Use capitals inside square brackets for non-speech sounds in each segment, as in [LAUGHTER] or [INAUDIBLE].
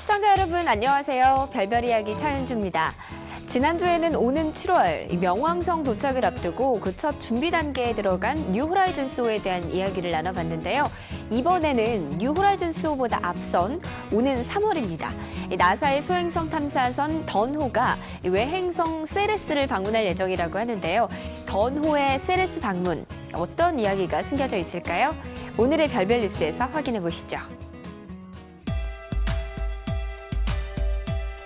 시청자 여러분 안녕하세요. 별별 이야기 차윤주입니다. 지난주에는 오는 7월 명왕성 도착을 앞두고 그 첫 준비 단계에 들어간 뉴 호라이즌스호에 대한 이야기를 나눠봤는데요. 이번에는 뉴 호라이즌스호보다 앞선 오는 3월입니다. 나사의 소행성 탐사선 던호가 외행성 세레스를 방문할 예정이라고 하는데요. 던호의 세레스 방문 어떤 이야기가 숨겨져 있을까요? 오늘의 별별 뉴스에서 확인해 보시죠.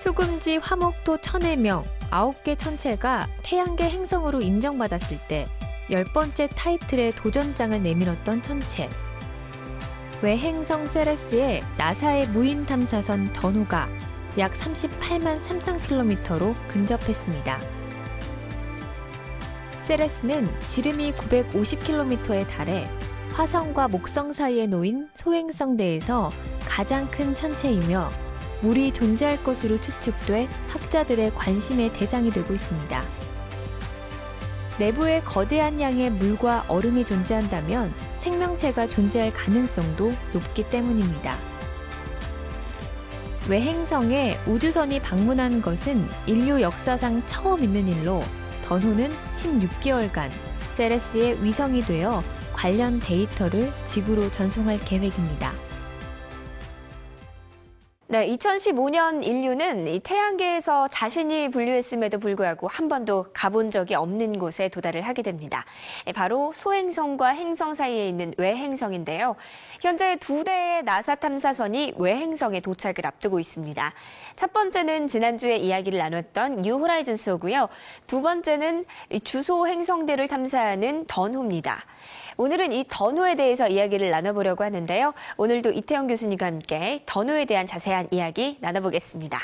수금지 화목토 천의 명 9개 천체가 태양계 행성으로 인정받았을 때 열 번째 타이틀의 도전장을 내밀었던 천체. 외행성 세레스의 나사의 무인 탐사선 던호가 약 38만 3천 킬로미터로 근접했습니다. 세레스는 지름이 950킬로미터에 달해 화성과 목성 사이에 놓인 소행성대에서 가장 큰 천체이며 물이 존재할 것으로 추측돼 학자들의 관심의 대상이 되고 있습니다. 내부에 거대한 양의 물과 얼음이 존재한다면 생명체가 존재할 가능성도 높기 때문입니다. 외행성에 우주선이 방문한 것은 인류 역사상 처음 있는 일로 던호는 16개월간 세레스의 위성이 되어 관련 데이터를 지구로 전송할 계획입니다. 네, 2015년 인류는 이 태양계에서 자신이 분류했음에도 불구하고 한 번도 가본 적이 없는 곳에 도달을 하게 됩니다. 예, 바로 소행성과 행성 사이에 있는 외행성인데요. 현재 두 대의 나사 탐사선이 외행성에 도착을 앞두고 있습니다. 첫 번째는 지난주에 이야기를 나눴던 뉴 호라이즌스호고요. 두 번째는 이 주소 행성대를 탐사하는 던호입니다. 오늘은 이 던호에 대해서 이야기를 나눠보려고 하는데요. 오늘도 이태영 교수님과 함께 던호에 대한 자세한 이야기 나눠보겠습니다.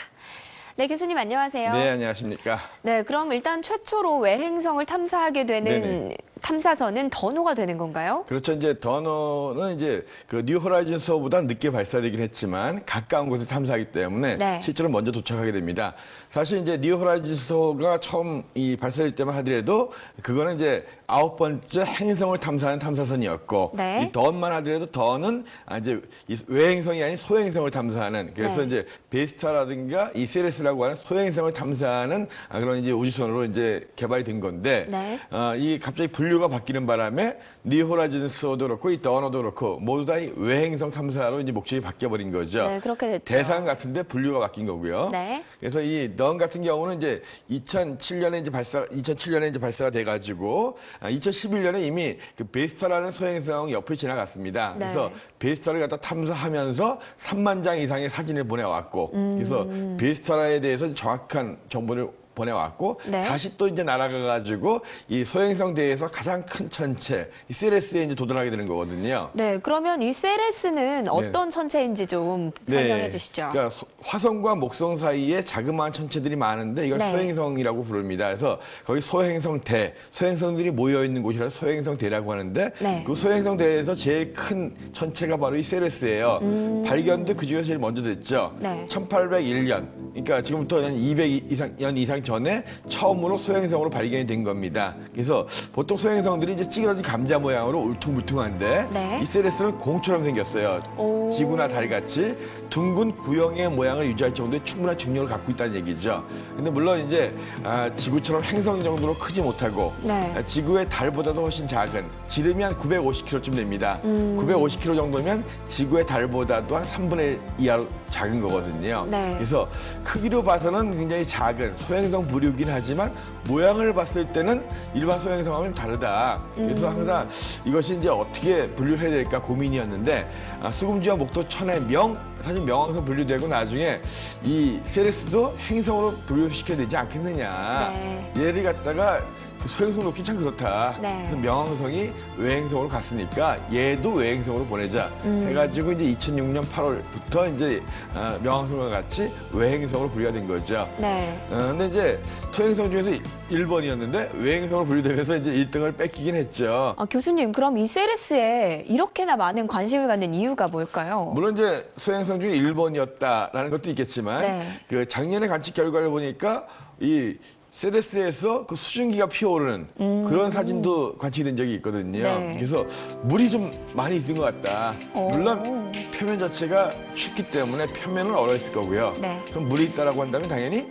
네, 교수님 안녕하세요. 네, 안녕하십니까. 네, 그럼 일단 최초로 외행성을 탐사하게 되는 네네. 탐사선은 던호가 되는 건가요? 그렇죠. 이제 더너는 이제 그 뉴 호라이즌스보다 늦게 발사되긴 했지만 가까운 곳을 탐사하기 때문에 네. 실제로 먼저 도착하게 됩니다. 사실 이제 뉴 호라이즌스가 처음 이 발사될 때만 하더라도 그거는 이제 아홉 번째 행성을 탐사하는 탐사선이었고 네. 이 던만 하더라도 던은 아, 이제 이 외행성이 아닌 소행성을 탐사하는 그래서 네. 이제 베스타라든가 이 세레스라고 하는 소행성을 탐사하는 아, 그런 이제 우주선으로 이제 개발이 된 건데 네. 어, 이 갑자기 분류가 바뀌는 바람에 니호라이즌스도 그렇고 이 더너도 그렇고 모두 다 이 외행성 탐사로 이제 목적이 바뀌어 버린 거죠. 네, 그렇게 됐죠. 대상 같은데 분류가 바뀐 거고요. 네. 그래서 이 넌 같은 경우는 이제 2007년에 이제 발사 2007년에 이제 발사가 돼 가지고 2011년에 이미 그 베스타라는 소행성 옆을 지나갔습니다. 네. 그래서 베스타를 갖다 탐사하면서 3만 장 이상의 사진을 보내왔고 그래서 음. 베스타라에 대해서 정확한 정보를 보내왔고 네. 다시 또 이제 날아가 가지고 이 소행성 대에서 가장 큰 천체 이 세레스에 이제 도달하게 되는 거거든요. 네, 그러면 이 세레스는 어떤 천체인지 좀 설명해 주시죠. 네. 그러니까 소- 화성과 목성 사이에 자그마한 천체들이 많은데 이걸 네. 소행성이라고 부릅니다. 그래서 거기 소행성 대, 소행성들이 모여 있는 곳이라 소행성 대라고 하는데 네. 그 소행성 대에서 제일 큰 천체가 바로 이 세레스예요. 발견도 그 중에서 제일 먼저 됐죠. 음. 네. 1801년. 그러니까 지금부터 한 200 이상 년 이상 전에 처음으로 소행성으로 발견이 된 겁니다. 그래서 보통 소행성들이 이제 찌그러진 감자 모양으로 울퉁불퉁한데 네. 이 세레스는 공처럼 생겼어요. 오. 지구나 달같이 둥근 구형의 모양을 유지할 정도의 충분한 중력을 갖고 있다는 얘기죠. 근데 물론 이제 아, 지구처럼 행성 정도로 크지 못하고 네. 아, 지구의 달보다도 훨씬 작은 지름이 한 950km쯤 됩니다. 음. 950km 정도면 지구의 달보다도 한 3분의 1 이하로 작은 거거든요. 네. 그래서 크기로 봐서는 굉장히 작은 소행 성 부류긴 하지만 모양을 봤을 때는 일반 소행성하고는 다르다. 그래서 음. 항상 이것이 이제 어떻게 분류를 해야 될까 고민이었는데 아, 수금지와 목도 천의 명 사실 명왕성 분류되고 나중에 이 세레스도 행성으로 분류시켜야 되지 않겠느냐. 네. 얘를 갖다가 그 소행성 놓기 참 그렇다. 네. 그래서 명왕성이 외행성으로 갔으니까 얘도 외행성으로 보내자 음. 해가지고 이제 2006년 8월부터 이제 아, 명왕성과 같이 외행성으로 분류가 된 거죠. 네. 어, 근데 이제 소행성 중에서 1번이었는데 외행성으로 분류되면서 이제 1등을 뺏기긴 했죠. 아, 교수님, 그럼 이 세레스에 이렇게나 많은 관심을 갖는 이유가 뭘까요? 물론 이제 소행성 중에 1번이었다라는 것도 있겠지만 네. 그 작년에 관측 결과를 보니까 이 세레스에서 그 수증기가 피어오르는 그런 사진도 관측된 적이 있거든요. 음. 네. 그래서 물이 좀 많이 있는 것 같다. 오. 물론 표면 자체가 춥기 때문에 표면은 얼어 있을 거고요. 네. 그럼 물이 있다라고 한다면 당연히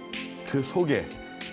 그 속에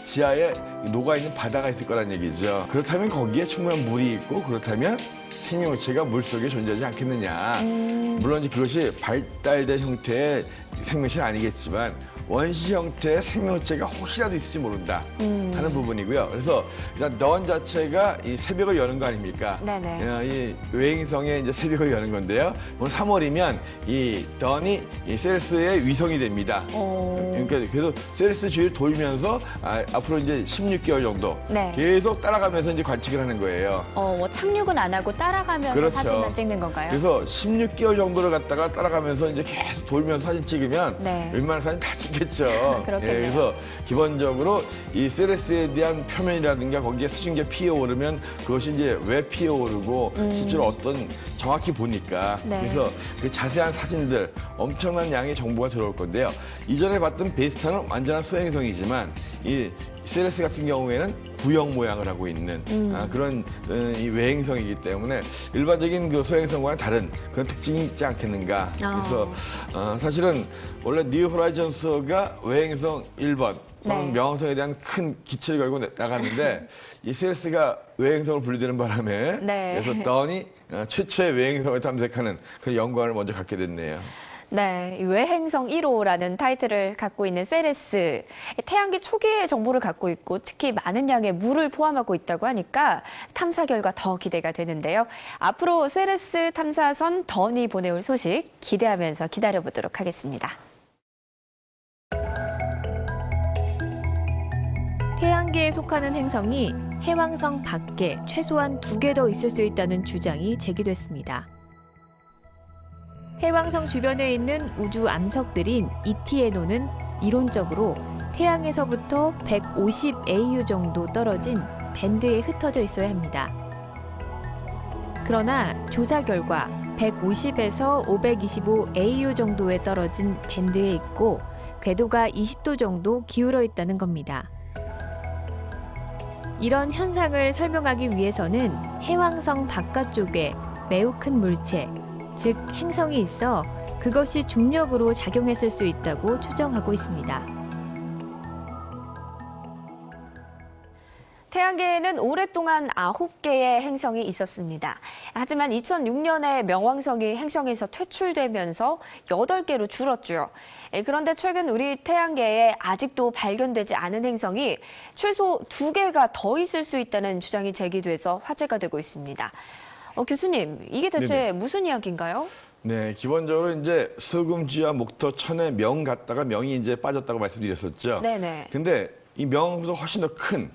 지하에 녹아 있는 바다가 있을 거란 얘기죠. 그렇다면 거기에 충분한 물이 있고 그렇다면 생명체가 물 속에 존재하지 않겠느냐. 음. 물론 이제 그것이 발달된 형태의 생명체는 아니겠지만 원시 형태의 생명체가 혹시라도 있을지 모른다 음. 하는 부분이고요. 그래서 일단 넌 자체가 이 새벽을 여는 거 아닙니까? 네네. 어, 이 외행성의 이제 새벽을 여는 건데요. 오늘 3월이면 이 던이 이 셀스의 위성이 됩니다. 오. 그러니까 그래서 셀스 주위를 돌면서 아, 앞으로 이제 16개월 정도 네. 계속 따라가면서 이제 관측을 하는 거예요. 어, 뭐 착륙은 안 하고 따라가면서 그렇죠. 사진만 찍는 건가요? 그래서 16개월 정도를 갔다가 따라가면서 이제 계속 돌면서 사진 찍으면 네. 웬만한 사진 다 찍 겠죠. [LAUGHS] 그렇겠네요. 예, 그래서 기본적으로 이 세레스에 대한 표면이라든가 거기에 수증기가 피어오르면 그것이 이제 왜 피어오르고 실제로 어떤 정확히 보니까 음. 네. 그래서 그 자세한 사진들 엄청난 양의 정보가 들어올 건데요. 이전에 봤던 베스타는 완전한 소행성이지만 이 세레스 같은 경우에는 구형 모양을 하고 있는 음. 아, 그런 어, 이 외행성이기 때문에 일반적인 그 소행성과는 다른 그런 특징이 있지 않겠는가. 아. 그래서 어, 사실은 원래 뉴 호라이즌스가 외행성 1번 또는 네. 명성에 대한 큰 기치를 걸고 내- 나갔는데 이 세레스가 외행성을 분류되는 바람에 네. 그래서 던이 어, 최초의 외행성을 탐색하는 그런 영광을 먼저 갖게 됐네요. 네, 이 외행성 1호라는 타이틀을 갖고 있는 세레스. 태양계 초기의 정보를 갖고 있고 특히 많은 양의 물을 포함하고 있다고 하니까 탐사 결과 더 기대가 되는데요. 앞으로 세레스 탐사선 던이 보내올 소식 기대하면서 기다려보도록 하겠습니다. 태양계에 속하는 행성이 해왕성 밖에 최소한 두 개 더 있을 수 있다는 주장이 제기됐습니다. 해왕성 주변에 있는 우주 암석들인 이티에노는 이론적으로 태양에서부터 150 AU 정도 떨어진 밴드에 흩어져 있어야 합니다. 그러나 조사 결과 150에서 525 AU 정도에 떨어진 밴드에 있고 궤도가 20도 정도 기울어 있다는 겁니다. 이런 현상을 설명하기 위해서는 해왕성 바깥쪽에 매우 큰 물체, 즉 행성이 있어 그것이 중력으로 작용했을 수 있다고 추정하고 있습니다. 태양계에는 오랫동안 9개의 행성이 있었습니다. 하지만 2006년에 명왕성이 행성에서 퇴출되면서 8개로 줄었죠. 예, 그런데 최근 우리 태양계에 아직도 발견되지 않은 행성이 최소 2개가 더 있을 수 있다는 주장이 제기돼서 화제가 되고 있습니다. 어, 교수님, 이게 대체 네네. 무슨 이야기인가요? 네, 기본적으로 이제 수금지와 목토, 천의 명 갔다가 명이 이제 빠졌다고 말씀드렸었죠. 네네. 근데 이 명보다 훨씬 더 큰,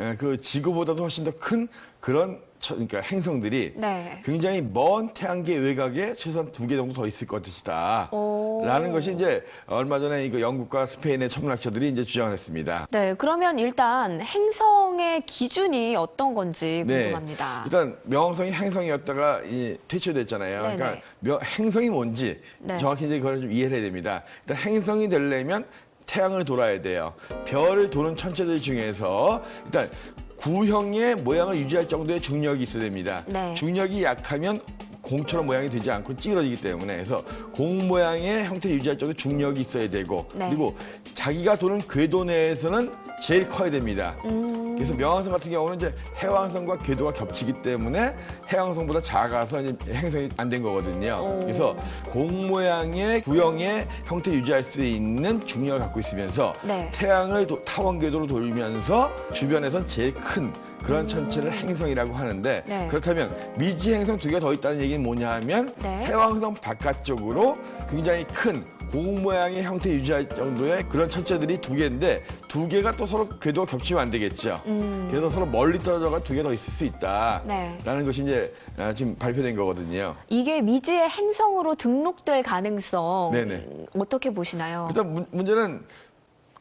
예, 그 지구보다도 훨씬 더 큰 그런 천- 그러니까 행성들이 네. 굉장히 먼 태양계 외곽에 최소한 두 개 정도 더 있을 것이다. 오. 라는 것이 이제 얼마 전에 이거 영국과 스페인의 천문학자들이 이제 주장을 했습니다. 네, 그러면 일단 행성의 기준이 어떤 건지 궁금합니다. 네. 일단 명성이 행성이었다가 이 퇴출됐잖아요. 네네. 그러니까 명- 행성이 뭔지 네. 정확히 이제 그걸 좀 이해를 해야 됩니다. 일단 행성이 되려면 태양을 돌아야 돼요. 별을 도는 천체들 중에서 일단 구형의 모양을 유지할 정도의 중력이 있어야 됩니다. 네. 중력이 약하면 공처럼 모양이 되지 않고 찌그러지기 때문에 그래서 공 모양의 형태를 유지할 정도의 중력이 있어야 되고 네. 그리고 자기가 도는 궤도 내에서는 제일 커야 됩니다. 음, 그래서 명왕성 같은 경우는 이제 해왕성과 궤도가 겹치기 때문에 해왕성보다 작아서 이제 행성이 안 된 거거든요. 오. 그래서 공 모양의 구형의 형태 유지할 수 있는 중력을 갖고 있으면서 네. 태양을 도- 타원 궤도로 돌면서 주변에선 제일 큰 그런 천체를 행성이라고 하는데 음. 네. 그렇다면 미지 행성 두개더 있다는 얘기는 뭐냐 하면 네. 해왕성 바깥쪽으로 굉장히 큰 공 모양의 형태 유지할 정도의 그런 천체들이 두 개인데 두 개가 또 서로 궤도가 겹치면 안 되겠죠. 음, 그래서 서로 멀리 떨어져가 두 개 더 있을 수 있다. 네. 라는 것이 이제 아, 지금 발표된 거거든요. 이게 미지의 행성으로 등록될 가능성 네네. 음, 어떻게 보시나요? 일단 문, 문제는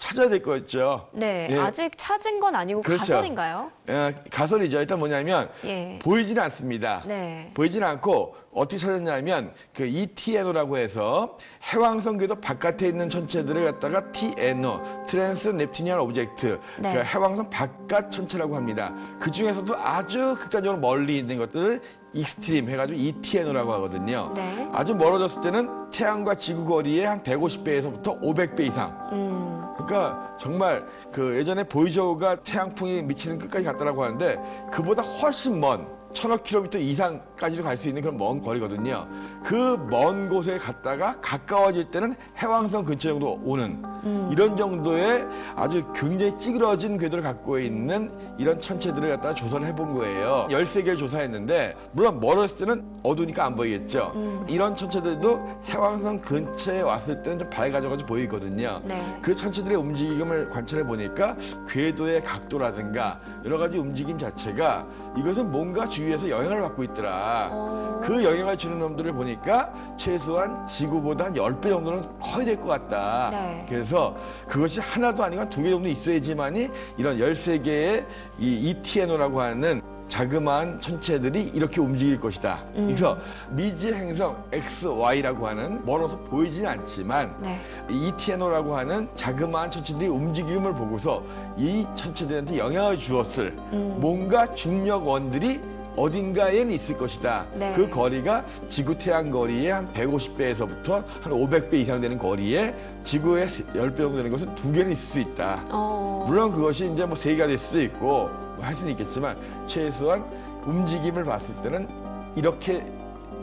찾아야 될 거였죠. 네, 예. 아직 찾은 건 아니고 그렇죠. 가설인가요? 에, 가설이죠. 일단 뭐냐면 예. 보이지는 않습니다. 네. 보이지는 않고 어떻게 찾았냐면 그 ETNO라고 해서 해왕성 궤도 바깥에 있는 천체들을 갖다가 TNO, 트랜스 넵티니안 오브젝트, 네. 그 해왕성 바깥 천체라고 합니다. 그 중에서도 아주 극단적으로 멀리 있는 것들을 익스트림 해가지고 ETNO라고 하거든요. 네. 아주 멀어졌을 때는 태양과 지구 거리의 한 150배에서부터 500배 이상. 음, 그러니까 정말 그 예전에 보이저우가 태양풍이 미치는 끝까지 갔다라고 하는데 그보다 훨씬 먼 천억 킬로미터 이상까지도 갈 수 있는 그런 먼 거리거든요. 그 먼 곳에 갔다가 가까워질 때는 해왕성 근처 정도 오는 음. 이런 정도의 아주 굉장히 찌그러진 궤도를 갖고 있는 이런 천체들을 갖다가 조사를 해본 거예요. 13개를 조사했는데 물론 멀었을 때는 어두우니까 안 보이겠죠. 음. 이런 천체들도 해왕성 근처에 왔을 때는 좀 밝아져가지고 보이거든요. 네. 그 천체들의 움직임을 관찰해 보니까 궤도의 각도라든가 여러 가지 움직임 자체가 이것은 뭔가 주 위에서 영향을 받고 있더라. 어, 그 영향을 주는 놈들을 보니까 최소한 지구보다 한 10배 정도는 커야 될 것 같다. 네. 그래서 그것이 하나도 아니고 한두개 정도 있어야지만이 이런 13개의 이 ETNO라고 하는 자그마한 천체들이 이렇게 움직일 것이다. 음. 그래서 미지 행성 XY라고 하는 멀어서 보이지는 않지만 네. 이 ETNO라고 하는 자그마한 천체들이 움직임을 보고서 이 천체들한테 영향을 주었을 음. 뭔가 중력원들이 어딘가에는 있을 것이다. 네. 그 거리가 지구 태양 거리의 한 150배에서부터 한 500배 이상 되는 거리에 지구의 10배 정도 되는 것은 두 개는 있을 수 있다. 어, 물론 그것이 이제 뭐 세 개가 될 수도 있고 뭐 할 수는 있겠지만 최소한 움직임을 봤을 때는 이렇게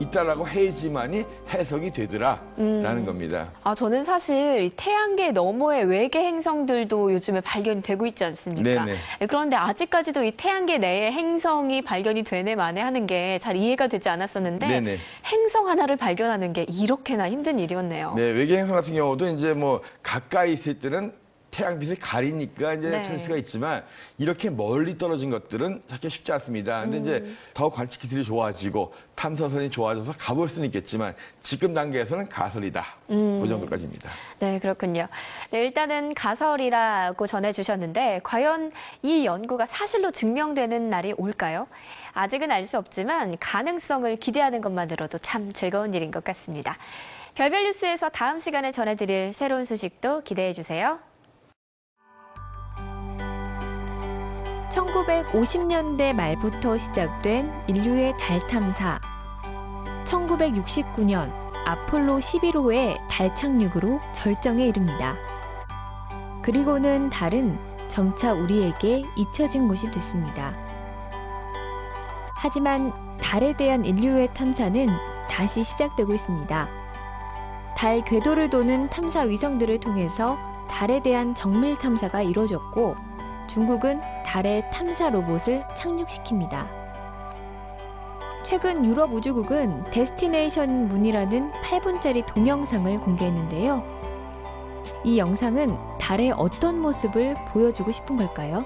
있다라고 해야지만이 해석이 되더라라는 음. 겁니다. 아, 저는 사실 이 태양계 너머의 외계 행성들도 요즘에 발견이 되고 있지 않습니까? 네네. 예, 그런데 아직까지도 이 태양계 내에 행성이 발견이 되네 마네 하는 게 잘 이해가 되지 않았었는데 네네. 행성 하나를 발견하는 게 이렇게나 힘든 일이었네요. 네, 외계 행성 같은 경우도 이제 뭐 가까이 있을 때는 태양빛을 가리니까 이제 네. 수가 있지만 이렇게 멀리 떨어진 것들은 찾기 쉽지 않습니다. 근데 이제 음. 더 관측 기술이 좋아지고 탐사선이 좋아져서 가볼 수는 있겠지만 지금 단계에서는 가설이다. 음. 그 정도까지입니다. 네, 그렇군요. 네, 일단은 가설이라고 전해주셨는데, 과연 이 연구가 사실로 증명되는 날이 올까요? 아직은 알 수 없지만, 가능성을 기대하는 것만으로도 참 즐거운 일인 것 같습니다. 별별 뉴스에서 다음 시간에 전해드릴 새로운 소식도 기대해 주세요. 1950년대 말부터 시작된 인류의 달 탐사. 1969년 아폴로 11호의 달 착륙으로 절정에 이릅니다. 그리고는 달은 점차 우리에게 잊혀진 곳이 됐습니다. 하지만 달에 대한 인류의 탐사는 다시 시작되고 있습니다. 달 궤도를 도는 탐사 위성들을 통해서 달에 대한 정밀 탐사가 이루어졌고 중국은 달에 탐사 로봇을 착륙시킵니다. 최근 유럽 우주국은 데스티네이션 문이라는 8분짜리 동영상을 공개했는데요. 이 영상은 달의 어떤 모습을 보여주고 싶은 걸까요?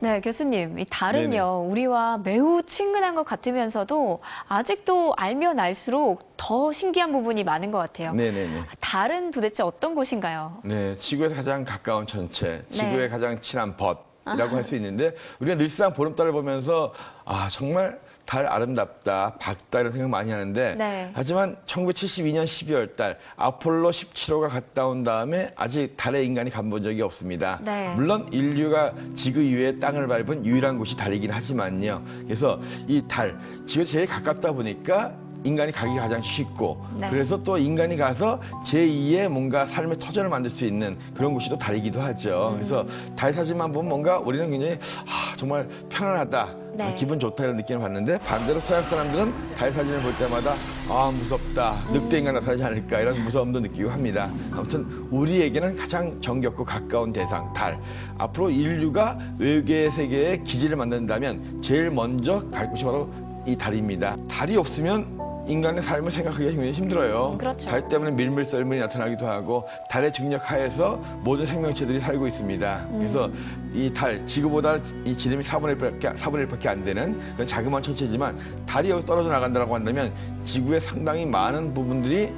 네, 교수님. 이 달은요, 우리와 매우 친근한 것 같으면서도 아직도 알면 알수록 더 신기한 부분이 많은 것 같아요. 네네네. 달은 도대체 어떤 곳인가요? 네, 지구에서 가장 가까운 천체, 지구에 네. 가장 친한 벗 이라고 할 수 있는데 우리가 늘상 보름달을 보면서 아 정말 달 아름답다, 밝다 이런 생각 많이 하는데 네. 하지만 1972년 12월 달 아폴로 17호가 갔다 온 다음에 아직 달에 인간이 가본 적이 없습니다. 네. 물론 인류가 지구 이외의 땅을 밟은 유일한 곳이 달이긴 하지만요. 그래서 이 달, 지구에 제일 가깝다 보니까 인간이 가기 가장 쉽고 네. 그래서 또 인간이 가서 제2의 뭔가 삶의 터전을 만들 수 있는 그런 곳이 또 달이기도 하죠. 그래서 달 사진만 보면 뭔가 우리는 굉장히 아, 정말 편안하다. 네. 아, 기분 좋다 이런 느낌을 받는데 반대로 서양 사람들은 달 사진을 볼 때마다 아 무섭다 늑대 인간 나타나지 않을까 이런 무서움도 느끼고 합니다. 아무튼 우리에게는 가장 정겹고 가까운 대상 달 앞으로 인류가 외계 세계의 기지를 만든다면 제일 먼저 갈 곳이 바로 이 달입니다. 달이 없으면 인간의 삶을 생각하기가 굉장히 힘들어요. 그렇죠. 달 때문에 밀물썰물이 나타나기도 하고 달의 중력 하에서 모든 생명체들이 살고 있습니다. 그래서 이 달, 지구보다 이 지름이 4분의 1밖에, 4분의 1밖에 안 되는 그런 자그마한 천체지만 달이 여기 떨어져 나간다고 한다면 지구의 상당히 많은 부분들이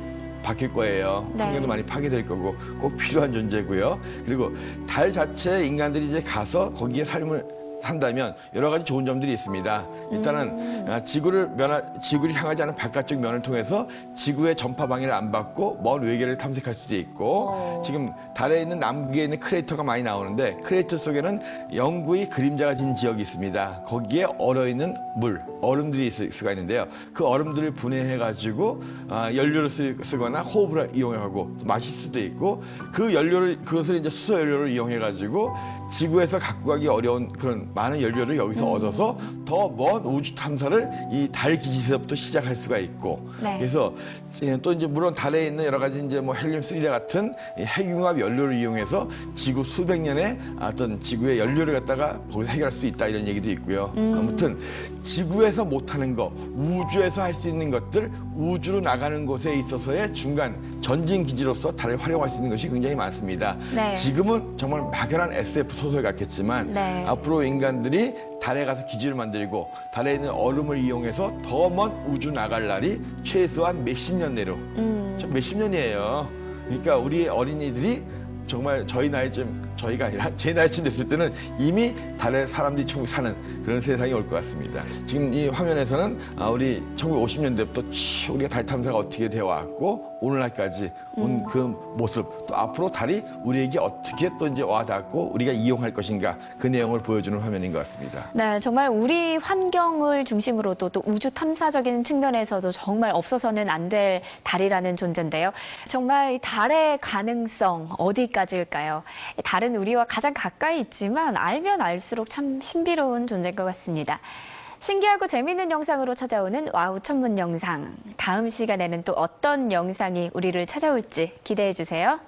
바뀔 거예요. 네. 환경도 많이 파괴될 거고 꼭 필요한 존재고요. 그리고 달 자체에 인간들이 이제 가서 거기에 삶을 산다면 여러 가지 좋은 점들이 있습니다. 일단은 아, 지구를 면하, 지구를 향하지 않은 바깥쪽 면을 통해서 지구의 전파 방해를 안 받고 먼 외계를 탐색할 수도 있고 어. 지금 달에 있는 남극에 있는 크레이터가 많이 나오는데 크레이터 속에는 영구히 그림자가 진 지역이 있습니다. 거기에 얼어 있는 물, 얼음들이 있을 수가 있는데요. 그 얼음들을 분해해 가지고 아, 연료를 쓰, 쓰거나 호흡을 이용하고 마실 수도 있고 그 연료를 그것을 이제 수소 연료를 이용해 가지고 지구에서 갖고 가기 어려운 그런 많은 연료를 여기서 얻어서 더 먼 우주 탐사를 이 달 기지에서부터 시작할 수가 있고 네. 그래서 예, 또 이제 물론 달에 있는 여러 가지 이제 뭐 헬륨 3 같은 이 핵융합 연료를 이용해서 지구 수백 년의 어떤 지구의 연료를 갖다가 거기서 해결할 수 있다 이런 얘기도 있고요. 아무튼 지구에서 못하는 거, 우주에서 할 수 있는 것들, 우주로 나가는 곳에 있어서의 중간 전진 기지로서 달을 활용할 수 있는 것이 굉장히 많습니다. 네. 지금은 정말 막연한 SF 소설 같겠지만 네. 앞으로 인간 들이 달에 가서 기지를 만들고 달에 있는 얼음을 이용해서 더 먼 우주 나갈 날이 최소한 몇십 년 내로 음. 좀 몇십 년이에요. 그러니까 우리 어린이들이 정말 저희 나이쯤 저희가 아니라 [LAUGHS] 제 나이쯤 됐을 때는 이미 달에 사람들이 천국 사는 그런 세상이 올 것 같습니다. 지금 이 화면에서는 아, 우리 1950년대부터 우리가 달 탐사가 어떻게 되어 왔고 오늘날까지 온 그 모습 또 앞으로 달이 우리에게 어떻게 또 이제 와닿고 우리가 이용할 것인가 그 내용을 보여주는 화면인 것 같습니다. 네, 정말 우리 환경을 중심으로도 또 우주 탐사적인 측면에서도 정말 없어서는 안 될 달이라는 존재인데요. 정말 이 달의 가능성 어디까지일까요? 달은 우리와 가장 가까이 있지만 알면 알수록 참 신비로운 존재인 것 같습니다. 신기하고 재미있는 영상으로 찾아오는 와우 천문 영상. 다음 시간에는 또 어떤 영상이 우리를 찾아올지 기대해 주세요.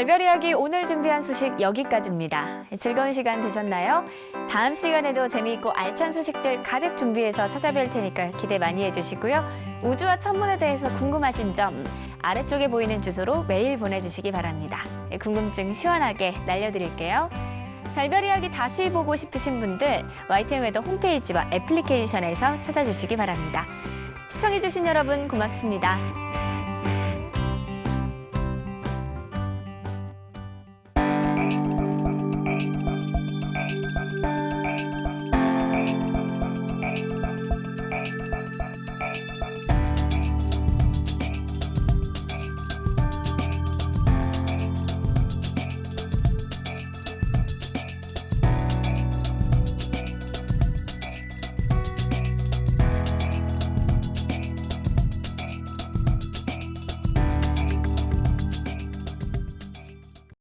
별별 이야기 오늘 준비한 소식 여기까지입니다. 즐거운 시간 되셨나요? 다음 시간에도 재미있고 알찬 소식들 가득 준비해서 찾아뵐 테니까 기대 많이 해주시고요. 우주와 천문에 대해서 궁금하신 점 아래쪽에 보이는 주소로 메일 보내주시기 바랍니다. 궁금증 시원하게 날려드릴게요. 별별 이야기 다시 보고 싶으신 분들 YTN 웨더 홈페이지와 애플리케이션에서 찾아주시기 바랍니다. 시청해주신 여러분 고맙습니다.